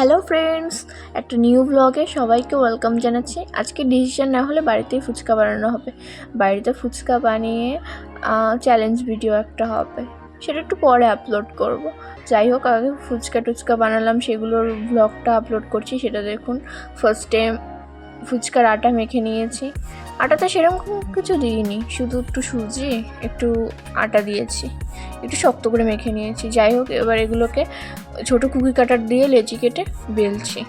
Hello friends, একটা new ব্লগে সবাইকে ওয়েলকাম জানাচ্ছি। আজকে ডিসিশন না হলে বাড়িতেই ফুচকা বানানো হবে। বাড়িতে ফুচকা বানিয়ে চ্যালেঞ্জ ভিডিও একটা হবে। সেটা একটু পরে আপলোড করব। যাই হোক, আগে ফুচকা টুচকা বানালাম, সেগুলোর ব্লগটা আপলোড করছি, সেটা দেখুন। ফার্স্টে ফুচকার আটা মেখে নিয়েছি। আটাতে সেরকম কিছু দিইনি, শুধু একটু সুজি, একটু আটা দিয়েছি। একটু শক্ত করে মেখে নিয়েছি। যাই হোক, এবার এগুলোকে ছোটো কুকি কাটার দিয়ে লেচি কেটে বেলছি।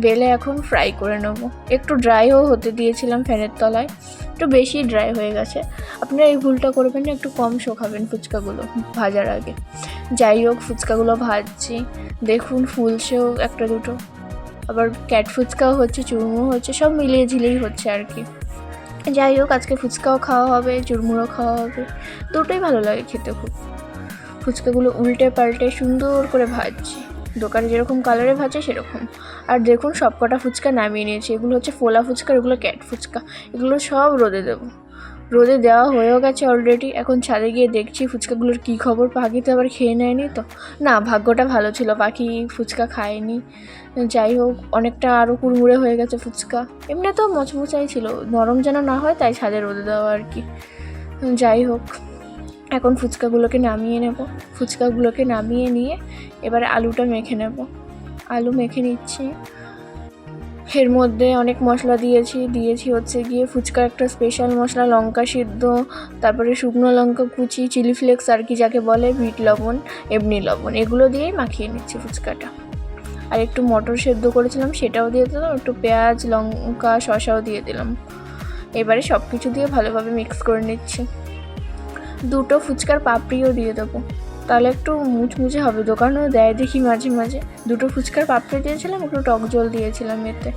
বেলে এখন ফ্রাই করে নেব। একটু ড্রাইও হতে দিয়েছিলাম ফ্যানের তলায়। একটু বেশি ড্রাই হয়ে গেছে। আপনারা এই ভুলটা করবেন না, একটু কম শোকাবেন ফুচকাগুলো ভাজার আগে। যাই হোক, ফুচকাগুলো ভাজছি। দেখুন ফুলছেও একটা দুটো। আবার ক্যাট ফুচকাও হচ্ছে চুরমু হচ্ছে, সব মিলিয়ে ঝিলেই হচ্ছে আর কি। যাই হোক, আজকে ফুচকাও খাওয়া হবে চুরমুড়ো খাওয়া হবে। দুটোই ভালো লাগে খেতে খুব। ফুচকাগুলো উল্টে পাল্টে সুন্দর করে ভাজছি। দোকানে যেরকম কালারে ভাজে, সেরকম। আর দেখুন সব কটা ফুচকা নামিয়ে নিয়েছি। এগুলো হচ্ছে ফোলা ফুচকা এগুলো ক্যাট ফুচকা। এগুলো সব রোদে দেবো। রোদে দেওয়া হয়েও গেছে অলরেডি এখন ছাদে গিয়ে দেখছি ফুচকাগুলোর কী খবর। পাখি তো আবার খেয়ে নেয়নি তো। না, ভাগ্যটা ভালো ছিল। পাখি ফুচকা খায়নি। যাই হোক, অনেকটা আরও কুড়মুড়ে হয়ে গেছে ফুচকা। এমনি তো মচমচাই ছিল। নরম যেন না হয়, তাই ছাদে রোদে দেওয়া আর কি। যাই হোক, এখন ফুচকাগুলোকে নামিয়ে নেব। ফুচকাগুলোকে নামিয়ে নিয়ে এবারে আলুটা মেখে নেব। আলু মেখে নিচ্ছি। এর মধ্যে অনেক মশলা দিয়েছি। দিয়েছি হচ্ছে গিয়ে ফুচকার একটা স্পেশাল মশলা, লঙ্কা সিদ্ধ, তারপরে শুকনো লঙ্কা কুচি চিলি ফ্লেক্স আর কি যাকে বলে বিট লবণ, এমনি লবণ। এগুলো দিয়েই মাখিয়ে নিচ্ছি ফুচকাটা। আর একটু মটর সেদ্ধ করেছিলাম, সেটাও দিয়ে দিলাম। একটু পেঁয়াজ, লঙ্কা, শসাও দিয়ে দিলাম। এবারে সব কিছু দিয়ে ভালোভাবে মিক্স করে নিচ্ছি। দুটো ফুচকার পাপড়িও দিয়ে দেবো। তাহলে একটু মুচমুচে হবে। দোকানেও দেয় দেখি মাঝে মাঝে। দুটো ফুচকার পাপড়ি দিয়েছিলাম, একটু টক জল দিয়েছিলাম এতে।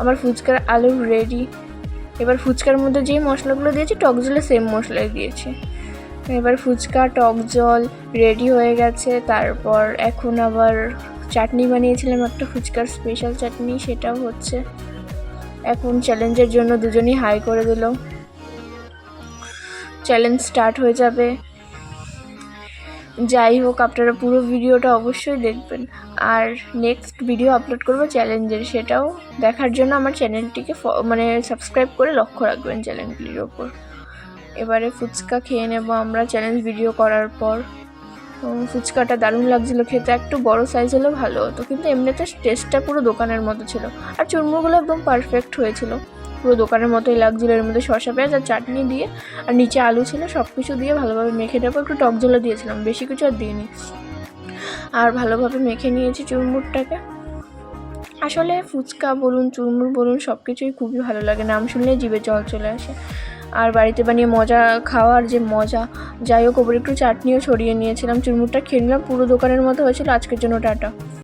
আমার ফুচকার আলু রেডি এবার ফুচকার মধ্যে যেই মশলাগুলো দিয়েছি, টক জলে সেম মশলাই দিয়েছি। এবার ফুচকা, টক জল রেডি হয়ে গেছে। তারপর এখন আবার চাটনি বানিয়েছিলাম, একটা ফুচকার স্পেশাল চাটনি, সেটাও হচ্ছে। এখন চ্যালেঞ্জের জন্য দুজনই হাই করে দিল। চ্যালেঞ্জ স্টার্ট হয়ে যাবে। যাই হোক, আপনারা পুরো ভিডিওটা অবশ্যই দেখবেন। আর নেক্সট ভিডিও আপলোড করব চ্যালেঞ্জের সেটাও দেখার জন্য আমার চ্যানেলটিকে মানে সাবস্ক্রাইব করে লক্ষ্য রাখবেন চ্যানেলগুলির ওপর। এবারে ফুচকা খেয়ে নেব আমরা চ্যালেঞ্জ ভিডিও করার পর। ফুচকাটা দারুণ লাগছিল, খেতে একটু বড় সাইজ হলে ভালো হতো, কিন্তু এমনিতে টেস্টটা পুরো দোকানের মতো ছিল। আর চুরমুরগুলো একদম পারফেক্ট হয়েছিল। পুরো দোকানের মতোই লাগছিল। এর মধ্যে শসা পেঁয়াজ আর চাটনি দিয়ে, আর নিচে আলু ছিল সব কিছু দিয়ে ভালোভাবে মেখে দেবো একটু টক জলও দিয়েছিলাম, বেশি কিছু আর দিইনি। আর ভালোভাবে মেখে নিয়েছি চুরমুরটাকে। আসলে ফুচকা বলুন, চুরমুর বলুন সব কিছুই খুবই ভালো লাগে। নাম শুনলে জিভে জল চলে আসে। আর বাড়িতে বানিয়ে মজা, খাওয়ার যে মজা, যাই হোক, ওপরে একটু চাটনিও ছড়িয়ে নিয়েছিলাম। চুরমুরটা খেয়ে নিলাম, পুরো দোকানের মতো হয়েছিল। আজকের জন্য টাটা।